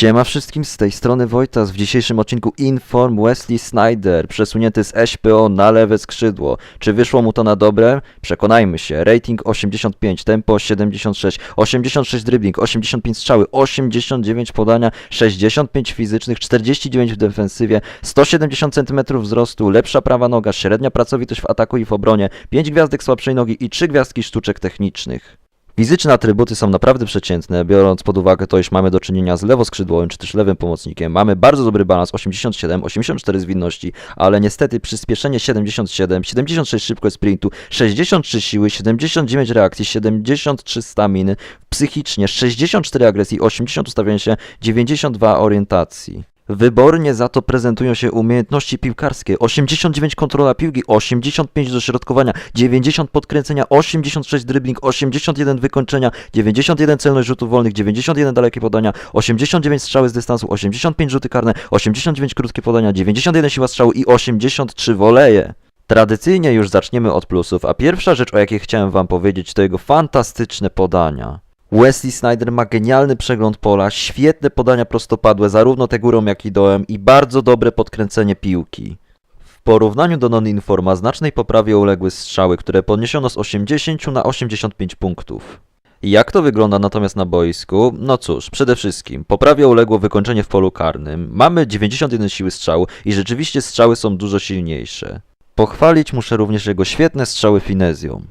Siema wszystkim, z tej strony Wojtas. W dzisiejszym odcinku Inform Wesley Snyder, przesunięty z SPO na lewe skrzydło. Czy wyszło mu to na dobre? Przekonajmy się. Rating 85, tempo 76, 86 dribbling, 85 strzały, 89 podania, 65 fizycznych, 49 w defensywie, 170 cm wzrostu, lepsza prawa noga, średnia pracowitość w ataku i w obronie, 5 gwiazdek słabszej nogi i 3 gwiazdki sztuczek technicznych. Fizyczne atrybuty są naprawdę przeciętne, biorąc pod uwagę to, iż mamy do czynienia z lewoskrzydłowym czy też lewym pomocnikiem. Mamy bardzo dobry balans 87, 84 zwinności, ale niestety przyspieszenie 77, 76 szybkość sprintu, 63 siły, 79 reakcji, 73 staminy, psychicznie 64 agresji, 80 ustawienia się, 92 orientacji. Wybornie za to prezentują się umiejętności piłkarskie. 89 kontrola piłki, 85 dośrodkowania, 90 podkręcenia, 86 dribbling, 81 wykończenia, 91 celność rzutów wolnych, 91 dalekie podania, 89 strzały z dystansu, 85 rzuty karne, 89 krótkie podania, 91 siła strzału i 83 woleje. Tradycyjnie już zaczniemy od plusów, a pierwsza rzecz, o jakiej chciałem wam powiedzieć, to jego fantastyczne podania. Wesley Snyder ma genialny przegląd pola, świetne podania prostopadłe, zarówno te górą jak i dołem i bardzo dobre podkręcenie piłki. W porównaniu do non-informa znacznej poprawie uległy strzały, które podniesiono z 80 na 85 punktów. Jak to wygląda natomiast na boisku? No cóż, przede wszystkim poprawia uległo wykończenie w polu karnym, mamy 91 siły strzału i rzeczywiście strzały są dużo silniejsze. Pochwalić muszę również jego świetne strzały finezją.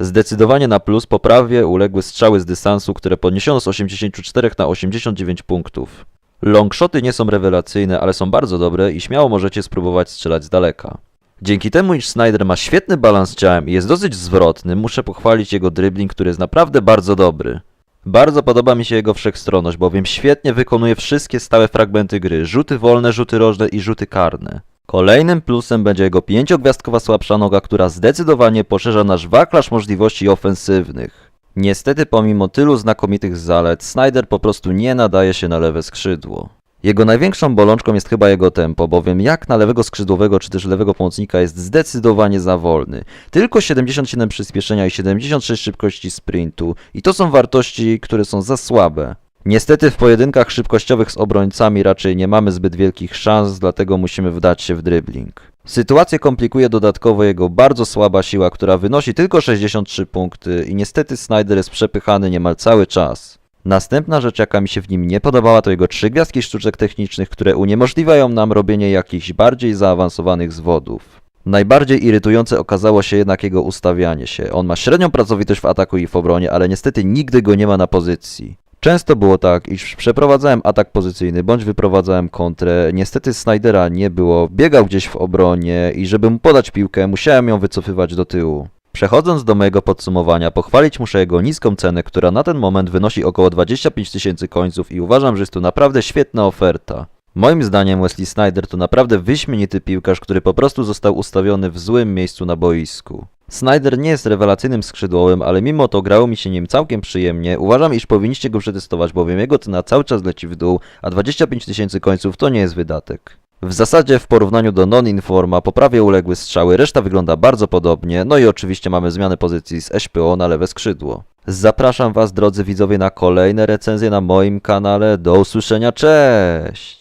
Zdecydowanie na plus poprawie uległy strzały z dystansu, które podniesiono z 84 na 89 punktów. Longshoty nie są rewelacyjne, ale są bardzo dobre i śmiało możecie spróbować strzelać z daleka. Dzięki temu, iż Snyder ma świetny balans ciałem i jest dosyć zwrotny, muszę pochwalić jego dribbling, który jest naprawdę bardzo dobry. Bardzo podoba mi się jego wszechstronność, bowiem świetnie wykonuje wszystkie stałe fragmenty gry, rzuty wolne, rzuty rożne i rzuty karne. Kolejnym plusem będzie jego pięciogwiazdkowa słabsza noga, która zdecydowanie poszerza nasz wachlarz możliwości ofensywnych. Niestety pomimo tylu znakomitych zalet, Snyder po prostu nie nadaje się na lewe skrzydło. Jego największą bolączką jest chyba jego tempo, bowiem jak na lewego skrzydłowego czy też lewego pomocnika jest zdecydowanie za wolny. Tylko 77 przyspieszenia i 76 szybkości sprintu i to są wartości, które są za słabe. Niestety w pojedynkach szybkościowych z obrońcami raczej nie mamy zbyt wielkich szans, dlatego musimy wdać się w dribbling. Sytuację komplikuje dodatkowo jego bardzo słaba siła, która wynosi tylko 63 punkty i niestety Snyder jest przepychany niemal cały czas. Następna rzecz, jaka mi się w nim nie podobała, to jego trzy gwiazdki sztuczek technicznych, które uniemożliwiają nam robienie jakichś bardziej zaawansowanych zwodów. Najbardziej irytujące okazało się jednak jego ustawianie się. On ma średnią pracowitość w ataku i w obronie, ale niestety nigdy go nie ma na pozycji. Często było tak, iż przeprowadzałem atak pozycyjny bądź wyprowadzałem kontrę. Niestety Snydera nie było, biegał gdzieś w obronie i żeby mu podać piłkę, musiałem ją wycofywać do tyłu. Przechodząc do mojego podsumowania, pochwalić muszę jego niską cenę, która na ten moment wynosi około 25 tysięcy końców i uważam, że jest to naprawdę świetna oferta. Moim zdaniem Wesley Snyder to naprawdę wyśmienity piłkarz, który po prostu został ustawiony w złym miejscu na boisku. Snyder nie jest rewelacyjnym skrzydłowym, ale mimo to grało mi się nim całkiem przyjemnie. Uważam, iż powinniście go przetestować, bowiem jego cena cały czas leci w dół, a 25 tysięcy końców to nie jest wydatek. W zasadzie w porównaniu do non-informa poprawie uległy strzały, reszta wygląda bardzo podobnie, no i oczywiście mamy zmianę pozycji z SPO na lewe skrzydło. Zapraszam Was drodzy widzowie na kolejne recenzje na moim kanale, do usłyszenia, cześć!